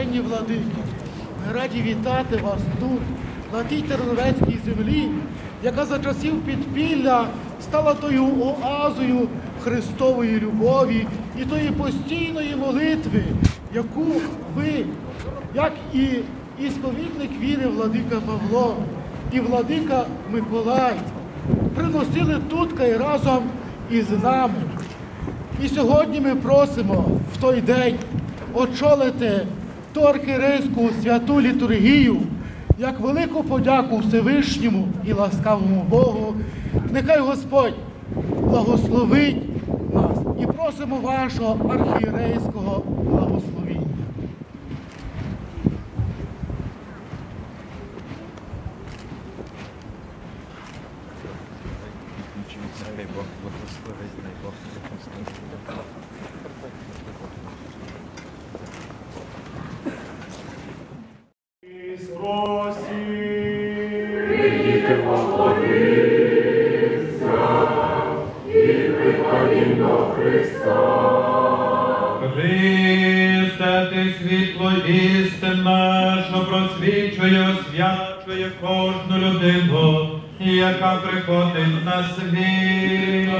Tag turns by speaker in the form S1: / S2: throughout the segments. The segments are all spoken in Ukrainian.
S1: преосвященні владики, ми раді вітати вас тут, на тій терновецькій землі, яка за часів підпілля стала тою оазою Христової любові і тої постійної молитви, яку ви, як і ісповідник віри владика Павло і владика Миколай, приносили тут і разом із нами. І сьогодні ми просимо в той день очолити ту архірейську святу літургію як велику подяку Всевишньому і ласкавому Богу. Нехай Господь благословить нас і просимо вашого архієрейського благословіння.
S2: Що просвічує, освячує кожну людину, яка приходить на світ.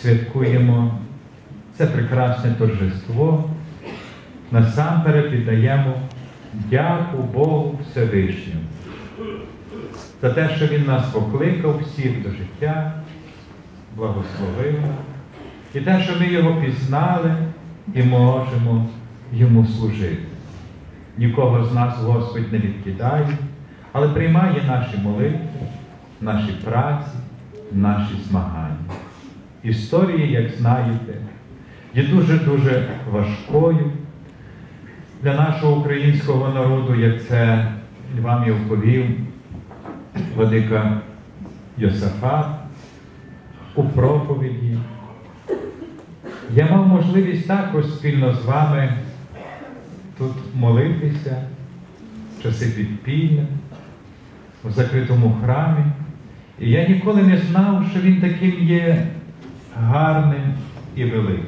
S3: Святкуємо це прекрасне торжество. Насамперед віддаємо дяку Богу Всевишньому за те, що Він нас покликав всіх до життя, благословив і те, що ми його пізнали і можемо йому служити. Нікого з нас Господь не відкидає, але приймає наші молитви, наші праці, наші змагання. Історія, як знаєте, є дуже-дуже важкою для нашого українського народу, як це вам і оповів Владика Йосафат у проповіді. Я мав можливість також спільно з вами тут молитися, в часи підпілля, у закритому храмі. І я ніколи не знав, що він таким є гарним і великим.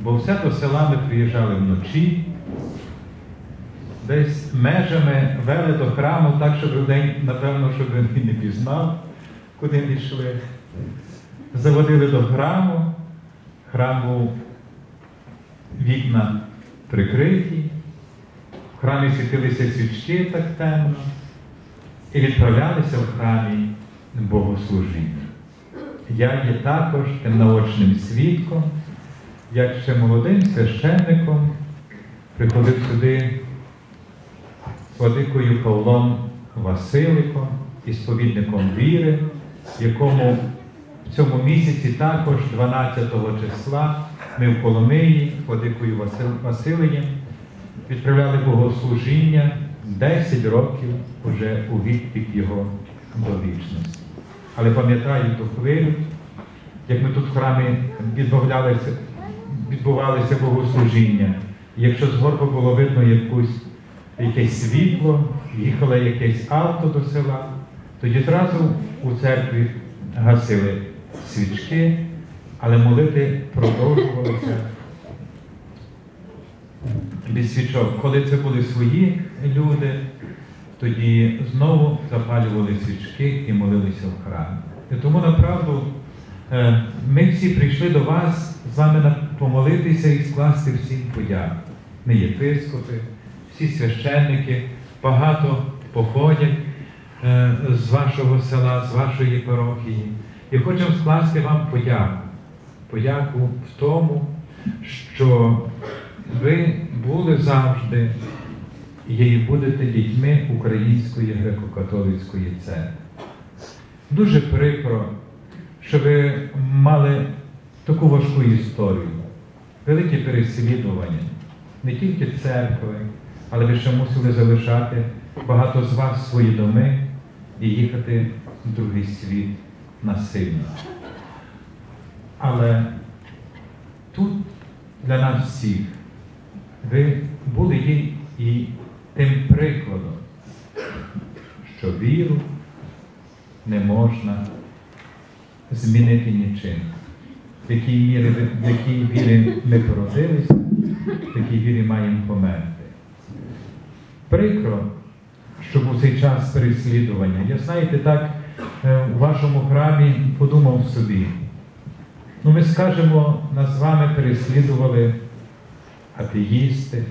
S3: Бо все до села ми приїжджали вночі, десь межами вели до храму, так, щоб людей, напевно, щоб він не пізнав.
S2: куди не йшли. Заводили до храму, храм був вікна прикриті, в храмі світилися свічки так темно, і відправлялися в храмі богослужіння. Я є також тим наочним свідком, як ще молодим священником приходив сюди з владикою Павлом Василиком, ісповідником віри, якому в цьому місяці також 12 числа ми в Коломиї владикою Васил, Василиєм відправляли богослужіння 10 років уже у відпік його до вічності. Але пам'ятаю ту хвилю, як ми тут в храмі відбавлялися, відбувалися богослужіння. І Якщо з горба було видно якусь, якесь світло, їхало якесь авто до села, тоді одразу у церкві гасили свічки, але молити продовжувалися без свічок. Коли це були свої люди, тоді знову запалювали свічки і молилися в храмі. І тому направду е, ми всі прийшли до вас з вами помолитися і скласти всім подяку. Ми єпископи, всі священники, багато походять е, з вашого села, з вашої парохії. І хочемо скласти вам подяку. Подяку в тому, що ви були завжди і будете дітьми Української греко-католицької церкви. Дуже прикро, що ви мали таку важку історію, велике переслідування не тільки церкви, але ви ще мусили залишати багато з вас свої доми і їхати в другий світ насильно. Але тут для нас всіх ви були є і тим прикладом, що віру не можна змінити нічим. В якій мірі в якій вірі ми породилися, в такій вірі маємо померти. Прикро, що був цей час переслідування. Я знаєте, так е, у вашому храмі подумав собі. Ну, ми скажемо, нас з вами переслідували атеїсти,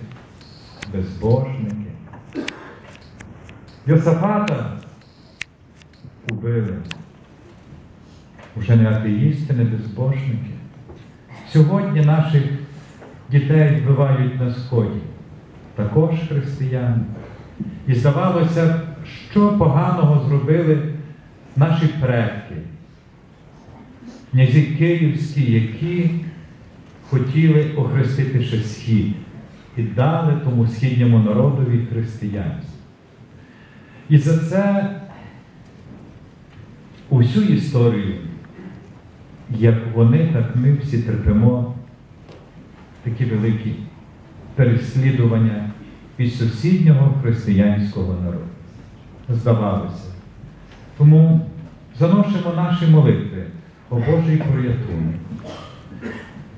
S2: безбожники. Йосафата убили. Уже не атеїсти, не безбожники. Сьогодні наших дітей вбивають на сході, також християни. І здавалося, що поганого зробили наші предки, князі київські, які хотіли охрестити ще схід і дали тому східньому народові християнство. І за це усю історію, як вони, так ми всі терпимо такі великі переслідування від сусіднього християнського народу. Здавалося. Тому заносимо наші молитви о Божий порятунок,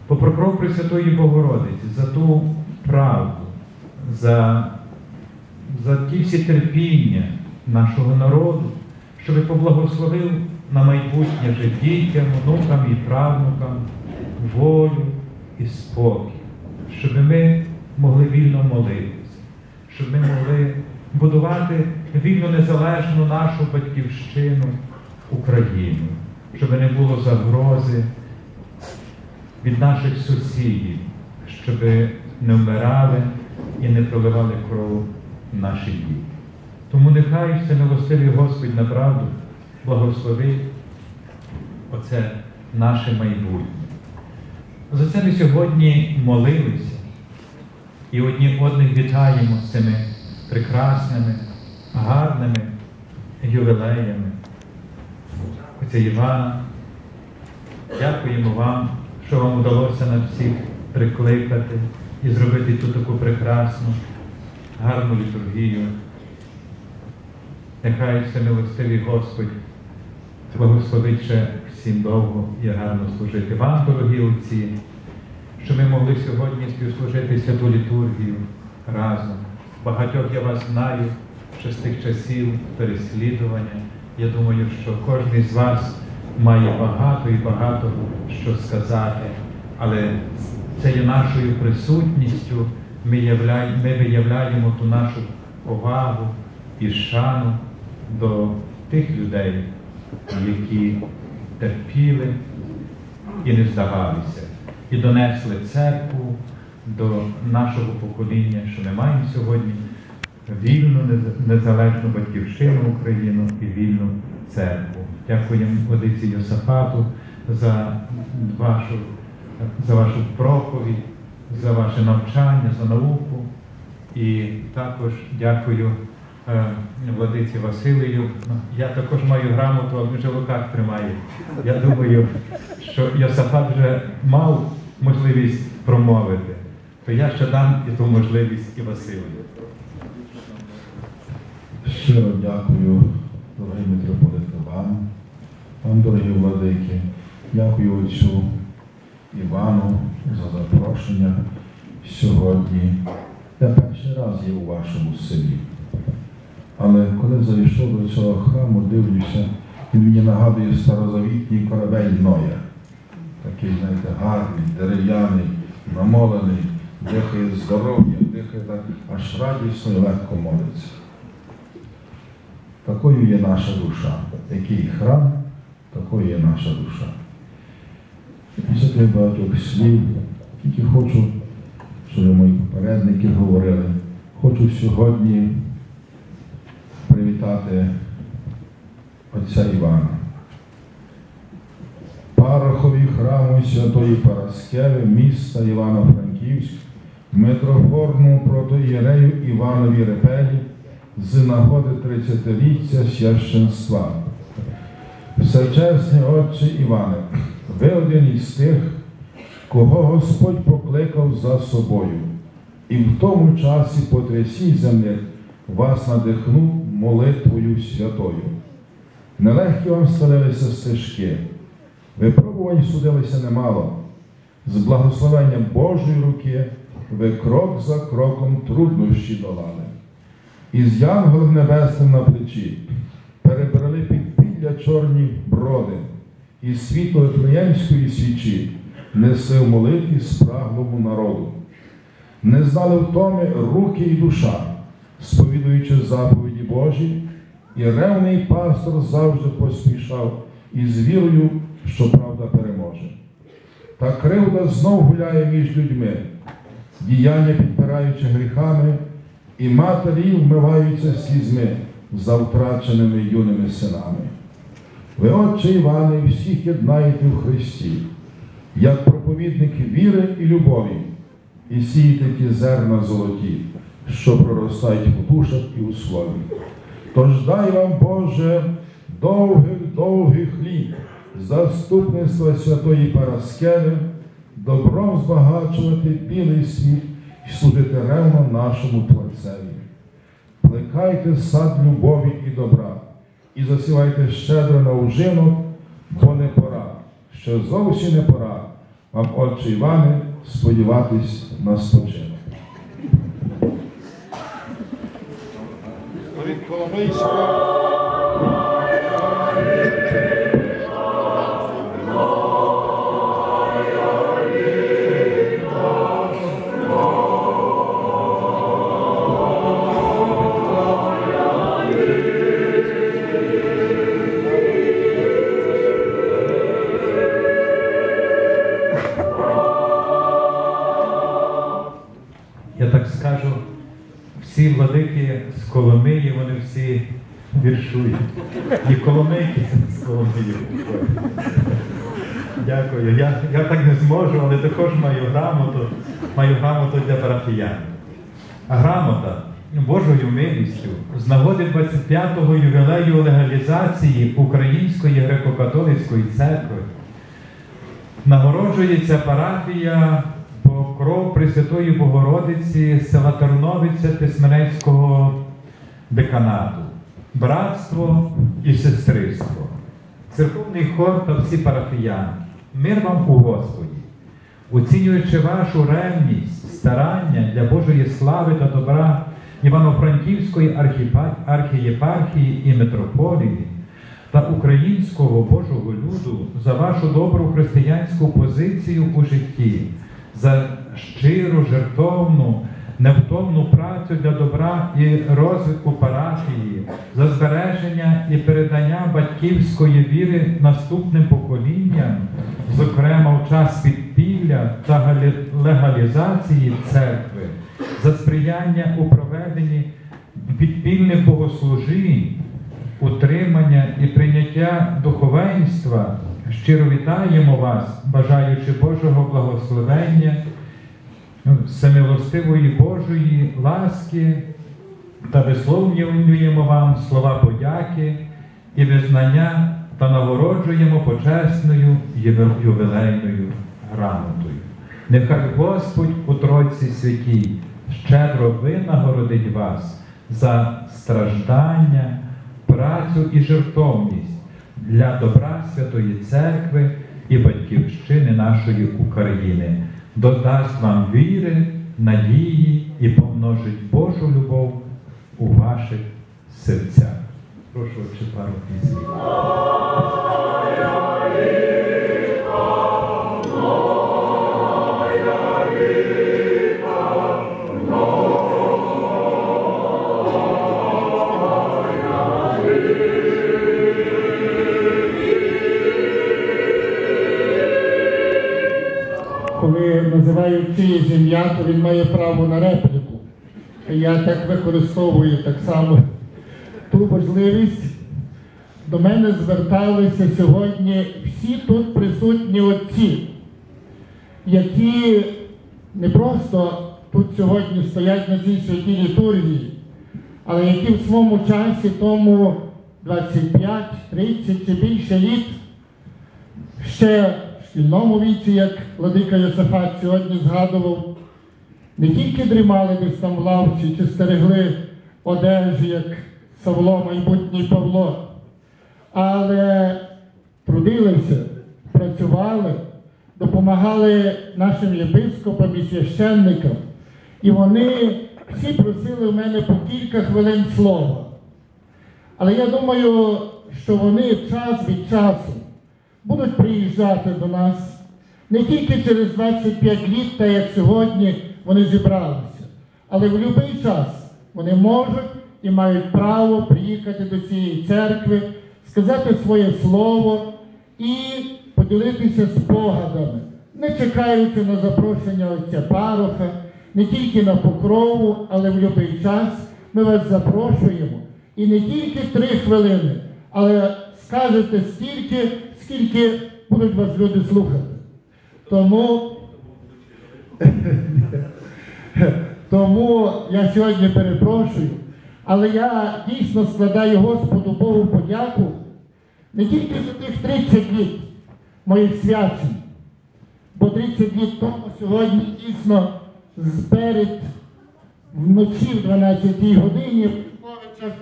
S2: по прокров Пресвятої Богородиці, за ту правду, за, за ті всі терпіння нашого народу, щоб поблагословив на майбутнє вже дітям, внукам і правнукам волю і спокій, щоб ми могли вільно молитися, щоб ми могли будувати вільно незалежну нашу батьківщину, Україну, щоб не було загрози від наших сусідів, щоб не вмирали і не проливали кров наші діти. Тому нехай всемилостивий Господь направду благословить оце наше майбутнє. За це ми сьогодні молилися і одні одних вітаємо з цими прекрасними, гарними ювілеями. Отця Івана, дякуємо вам, що вам вдалося нас всіх прикликати і зробити ту таку прекрасну, гарну літургію. Нехай всемилостивий Господь благословить ще всім довго і гарно служити вам, дорогі отці, що ми могли сьогодні співслужити святу літургію разом. Багатьох я вас знаю ще з тих часів переслідування, Я думаю, що кожен з вас має багато і багато що сказати, але це є нашою присутністю. Ми, виявляємо ту нашу повагу і шану до тих людей, які терпіли і не здавалися, і донесли церкву до нашого покоління, що ми маємо сьогодні вільну, незалежну батьківщину Україну і вільну церкву. Дякуємо Владиці Йосафату за вашу, за вашу проповідь, за ваше навчання, за науку. І також дякую е, владиці Василію. Я також маю грамоту, але вже в руках тримає. Я думаю, що Йосафат вже мав можливість промовити, то я ще дам і ту можливість і Василію.
S4: Щиро дякую, дорогий митрополите вам, вам, дорогі владики, дякую отцю Івану за запрошення сьогодні. Я перший раз є у вашому селі. Але коли зайшов до цього храму, дивлюся, він мені нагадує старозавітній корабель Ноя. Такий, знаєте, гарний, дерев'яний, намолений, дихає здоров'я, дихає так, аж радісно і легко молиться. Такою є наша душа. Який храм, такою є наша душа. Після тих багатьох слів, тільки хочу, щоб мої попередники говорили, хочу сьогодні привітати отця Івана. Парохові храму Святої Параскеви міста Івано-Франківськ, митрофорному протоієрею Іванові Репелі з нагоди 30-ліття священства. Всечесний Отче Іване, ви один із тих, кого Господь покликав за собою, і в тому часі потрясінь землі вас надихнув молитвою святою. Нелегкі вам ставилися стежки, випробувань судилися немало. З благословенням Божої руки ви крок за кроком труднощі долали. Із янголом небесним на плечі перебрали підпілля чорні броди, і світло Вифлеємської свічі несли в молитві спраглому народу. Не знали втоми руки і душа, сповідуючи заповіді Божі, і ревний пастор завжди поспішав із вірою, що правда переможе. Та кривда знов гуляє між людьми, діяння підпираючи гріхами, і матері вмиваються слізьми за втраченими юними синами. Ви, Отче Іване, всіх єднаєте в Христі, як проповідники віри і любові, і сієте ті зерна золоті, що проростають у душах і у слові. Тож дай вам, Боже, довгих, довгих літ, заступництва святої Параскеви, добром збагачувати білий світ і служити ревно нашому Творцеві. Плекайте сад любові і добра, і засівайте щедро на ужину, бо не пора, що зовсім не пора вам, Отче Іване, сподіватись на спочинок. Від Коломийського
S2: І Коломийки з Коломиї. Дякую. Я, я так не зможу, але також маю грамоту, маю грамоту для парафіян. Грамота Божою милістю з нагоди 25-го ювілею легалізації Української греко-католицької церкви нагороджується парафія Покров Пресвятої Богородиці села Терновиця Тисменецького деканату, братство і сестриство, церковний хор та всі парафіяни. Мир вам у Господі, оцінюючи вашу ревність, старання для Божої слави та добра Івано-Франківської архієпархії і митрополії, та українського Божого люду за вашу добру християнську позицію у житті, за щиру, жертовну, невтомну працю для добра і розвитку парафії, за збереження і передання батьківської віри наступним поколінням, зокрема в час підпілля та легалізації церкви, за сприяння у проведенні підпільних богослужінь, утримання і прийняття духовенства. Щиро вітаємо вас, бажаючи Божого благословення, всемилостивої Божої ласки та висловлюємо вам слова подяки і визнання та нагороджуємо почесною ювілейною грамотою. Нехай Господь у Тройці святій щедро винагородить вас за страждання, працю і жертовність для добра Святої Церкви і Батьківщини нашої України, додасть вам віри, надії і помножить Божу любов у ваших серцях. Прошу ще пару пісні.
S5: Чиєсь ім'я, то він має право на репліку. Я так використовую так само ту можливість. До мене зверталися сьогодні всі тут присутні отці, які не просто тут сьогодні стоять на цій святій літургії, але які в своєму часі тому 25, 30 чи більше літ ще шкільному віці, як владика Йосифат сьогодні згадував, не тільки дрімали десь там в лавці чи стерегли одежі, як Савло, майбутній Павло, але трудилися, працювали, допомагали нашим єпископам і священникам. І вони всі просили в мене по кілька хвилин слова. Але я думаю, що вони час від часу будуть приїжджати до нас не тільки через 25 літ, та як сьогодні вони зібралися, але в будь-який час вони можуть і мають право приїхати до цієї церкви, сказати своє слово і поділитися спогадами, не чекаючи на запрошення отця пароха, не тільки на покрову, але в будь-який час ми вас запрошуємо. І не тільки три хвилини, але скажете стільки, скільки будуть вас люди слухати. Тому, тому я сьогодні перепрошую, але я дійсно складаю Господу Богу подяку не тільки за тих 30 літ моїх свячень, бо 30 літ тому сьогодні дійсно сперед вночі в 12 годині в Петровичах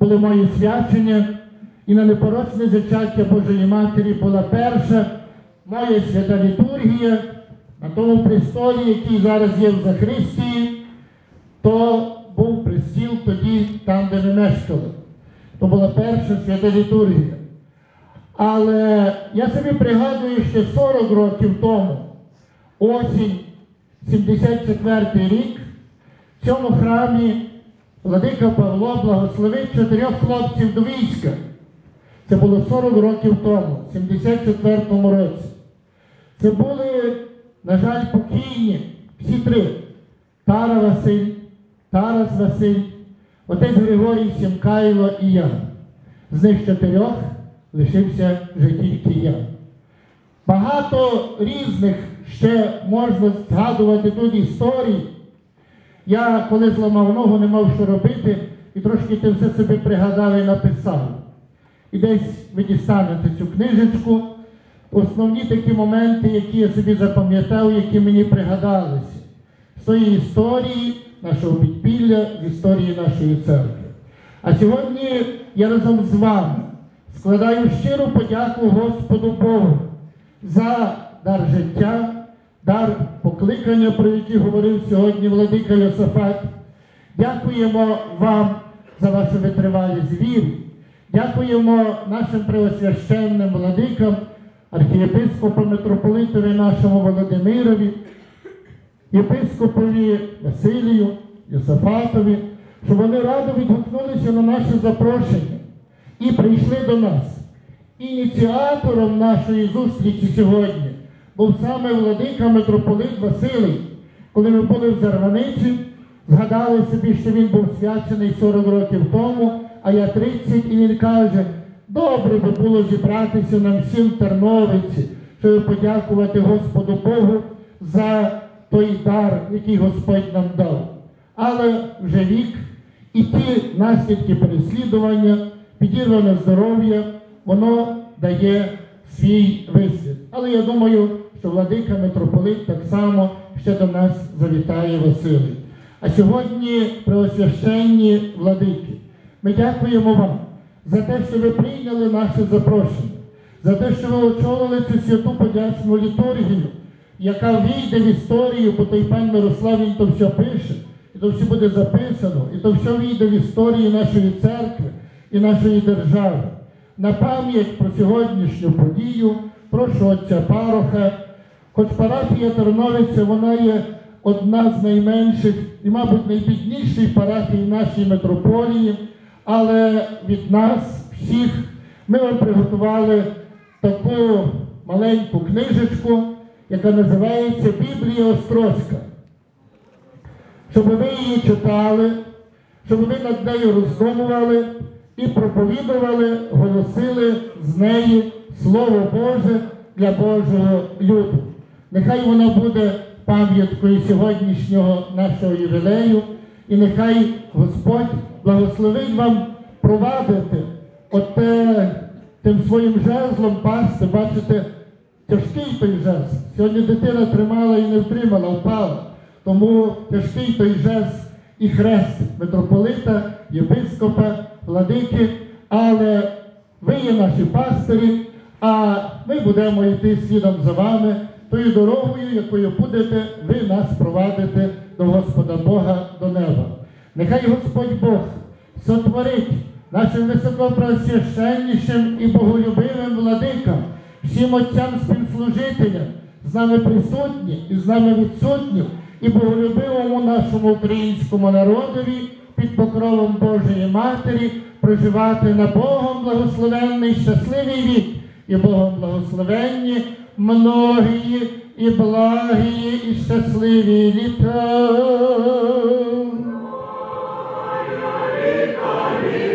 S5: були мої свячення, і на непорочне зачаття Божої Матері була перша моя свята літургія на тому престолі, який зараз є в Захристії, то був престіл тоді там, де ми мешкали. То була перша свята літургія. Але я собі пригадую, що 40 років тому, осінь, 74 рік, в цьому храмі Владика Павло благословив чотирьох хлопців до війська. Це було 40 років тому, в 74-му році. Це були, на жаль, покійні всі три. Тара Василь, Тарас Василь, отець Григорій Сімкайло і я. З них чотирьох лишився вже тільки я. Багато різних ще можна згадувати тут історій. Я коли зламав ногу, не мав що робити, і трошки ти все собі пригадав і написав. І десь ви дістанете цю книжечку. Основні такі моменти, які я собі запам'ятав, які мені пригадалися. З тої історії нашого підпілля, з історії нашої церкви. А сьогодні я разом з вами складаю щиру подяку Господу Богу за дар життя, дар покликання, про який говорив сьогодні Владика Йосифат. Дякуємо вам за вашу витривалість віри. Дякуємо нашим преосвященним владикам, архієпископу митрополитові нашому Володимирові, єпископові Василію, Йосафатові, що вони радо відгукнулися на наше запрошення і прийшли до нас. Ініціатором нашої зустрічі сьогодні був саме владика митрополит Василій. Коли ми були в Зарваниці, згадали собі, що він був свячений 40 років тому, а я 30, і він каже, добре би було зібратися нам всім в Терновиці, щоб подякувати Господу Богу за той дар, який Господь нам дав. Але вже вік і ті наслідки переслідування, підірване здоров'я, воно дає свій вислід. Але я думаю, що владика митрополит так само ще до нас завітає Василий. А сьогодні, преосвященні владики, ми дякуємо вам за те, що ви прийняли наше запрошення, за те, що ви очолили цю святу подячну літургію, яка війде в історію, бо той пан Мирослав він то все пише, і то все буде записано, і то все війде в історію нашої церкви і нашої держави. На пам'ять про сьогоднішню подію прошу отця Пароха, хоч парафія Терновиця, вона є одна з найменших і, мабуть, найбідніших парафій нашій митрополії, але від нас всіх ми вам приготували таку маленьку книжечку, яка називається Біблія Острозька. Щоб ви її читали, щоб ви над нею роздумували і проповідували, голосили з неї Слово Боже для Божого люду. Нехай вона буде пам'яткою сьогоднішнього нашого ювілею, і нехай Господь благословить вам провадити оте, тим своїм жезлом пасти, бачите, тяжкий той жезл. Сьогодні дитина тримала і не втримала, впала. Тому тяжкий той жезл і хрест митрополита, єпископа, владики, але ви є наші пастирі, а ми будемо йти слідом за вами тою дорогою, якою будете ви нас провадити до Господа Бога до неба. Нехай Господь Бог сотворить нашим високопреосвященнішим і боголюбивим владикам, всім отцям співслужителям, з нами присутні і з нами відсутні, і боголюбивому нашому українському народові під покровом Божої Матері проживати на Богом благословенний щасливий вік і Богом благословенні многії і благії і щасливі літа.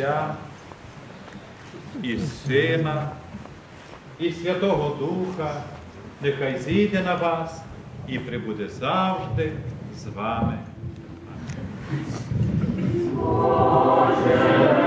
S2: Отця і Сина, і Святого Духа, нехай зійде на вас і прибуде завжди з вами.
S6: Боже,